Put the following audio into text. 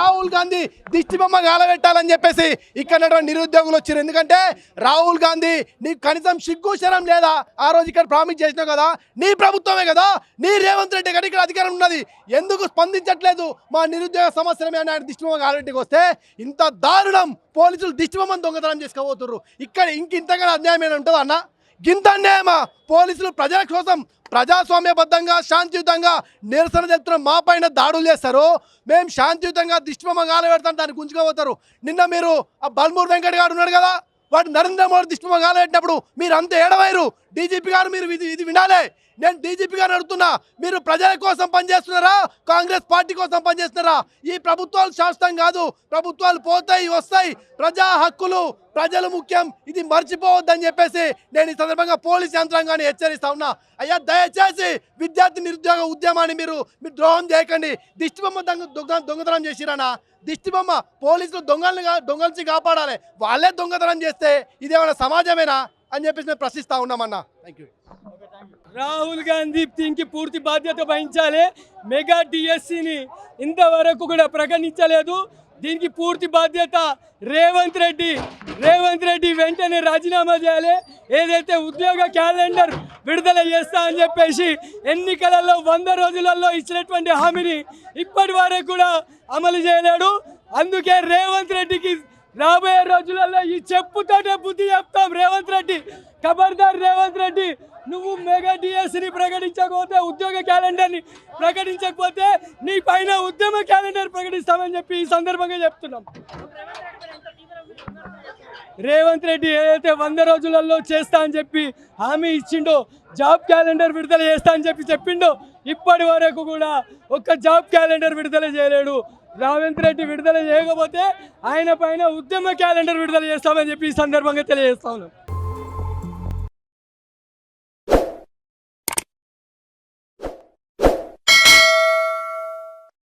రాహుల్ గాంధీ దిష్టిబొమ్మ గాలబెట్టాలని చెప్పేసి ఇక్కడ నిరుద్యోగులు వచ్చారు ఎందుకంటే రాహుల్ గాంధీ నీకు కనీసం సిగ్గు శరం లేదా ఆ రోజు ఇక్కడ ప్రామిస్ చేసినావు కదా నీ ప్రభుత్వమే కదా నీ రేవంత్ రెడ్డి గారు ఇక్కడ అధికారం ఉన్నది. ఎందుకు స్పందించట్లేదు మా నిరుద్యోగ సమస్యలమే అని ఆయన దిష్టిబొమ్మ గాలబెట్టికి వస్తే? ఇంత దారుణం పోలీసులు దిష్టిబొమ్మను దొంగతనం చేసుకోబోతున్నారు ఇక్కడ ఇంక ఇంతగా అన్యాయం ఏమైనా ఉంటుందా అన్న? గింతండేమ పోలీసులు ప్రజల కోసం ప్రజాస్వామ్యబద్ధంగా శాంతియుతంగా నిరసన చెప్తున్న మా పైన దాడులు చేస్తారు మేము శాంతియుతంగా దిష్టిబొమ్మ గాలబెడతాం దాన్ని గుంజుకోబోతారు నిన్న మీరు ఆ బల్మూర్ వెంకట గారు ఉన్నాడు కదా వాడు నరేంద్ర మోడీ దిష్టిబొమ్మ గాలబెట్టినప్పుడు మీరు అంత ఏడవైరు. డీజీపీ గారు మీరు ఇది ఇది వినాలే. నేను డీజీపీగా నడుతున్నా మీరు ప్రజల కోసం పనిచేస్తున్నారా? కాంగ్రెస్ పార్టీ కోసం పనిచేస్తున్నారా? ఈ ప్రభుత్వాలు శాశ్వతం కాదు. ప్రభుత్వాలు పోతాయి వస్తాయి. ప్రజా హక్కులు ప్రజలు ముఖ్యం. ఇది మర్చిపోవద్దని చెప్పేసి నేను ఈ సందర్భంగా పోలీస్ యంత్రాంగాన్ని హెచ్చరిస్తా ఉన్నా. అయ్యా దయచేసి విద్యార్థి నిరుద్యోగ ఉద్యమాన్ని మీరు మీరు ద్రోహం చేయకండి. దిష్టిబొమ్మ దొంగ దొంగ- దొంగతనం చేసిరానా? దిష్టిబొమ్మ పోలీసులు దొంగల్ని కా- దొంగల్ని కాపాడాలి. వాళ్ళే దొంగతనం చేస్తే ఇదేమైనా సమాజమేనా? అని చెప్పేసి మేము ప్రశ్నిస్తా ఉన్నామన్నా. థ్యాంక్ యూ రాహుల్ గాంధీ దీనికి పూర్తి బాధ్యత వహించాలి. మెగా డిఎస్సిని ఇంతవరకు కూడా ప్రకటించలేదు. దీనికి పూర్తి బాధ్యత రేవంత్ రెడ్డి. రేవంత్ రెడ్డి వెంటనే రాజీనామా చేయాలి. ఏదైతే ఉద్యోగ క్యాలెండర్ విడుదల చేస్తా అని చెప్పేసి ఎన్నికలలో వంద రోజులలో ఇచ్చినటువంటి హామీని ఇప్పటి వరకు కూడా అమలు చేయలేడు. అందుకే రేవంత్ రెడ్డికి రాబోయే రోజులలో ఈ చెప్పుతోనే బుద్ధి చెప్తాం రేవంత్ రెడ్డి. ఖబర్దార్ రేవంత్ రెడ్డి నువ్వు మెగా డిఎస్ని ప్రకటించకపోతే ఉద్యోగ క్యాలెండర్ని ప్రకటించకపోతే నీ పైన ఉద్యమ క్యాలెండర్ ప్రకటిస్తామని చెప్పి ఈ సందర్భంగా చెప్తున్నాం. రేవంత్ రెడ్డి ఏదైతే వంద రోజులలో చేస్తా అని చెప్పి హామీ ఇచ్చిండో జాబ్ క్యాలెండర్ విడుదల చేస్తా అని చెప్పి చెప్పిండో ఇప్పటి వరకు కూడా ఒక్క జాబ్ క్యాలెండర్ విడుదల చేయలేడు. రేవంత్ రెడ్డి విడుదల చేయకపోతే ఆయన పైన ఉద్యమ క్యాలెండర్ విడుదల చేస్తామని చెప్పి ఈ సందర్భంగా తెలియజేస్తా ఉన్నాం.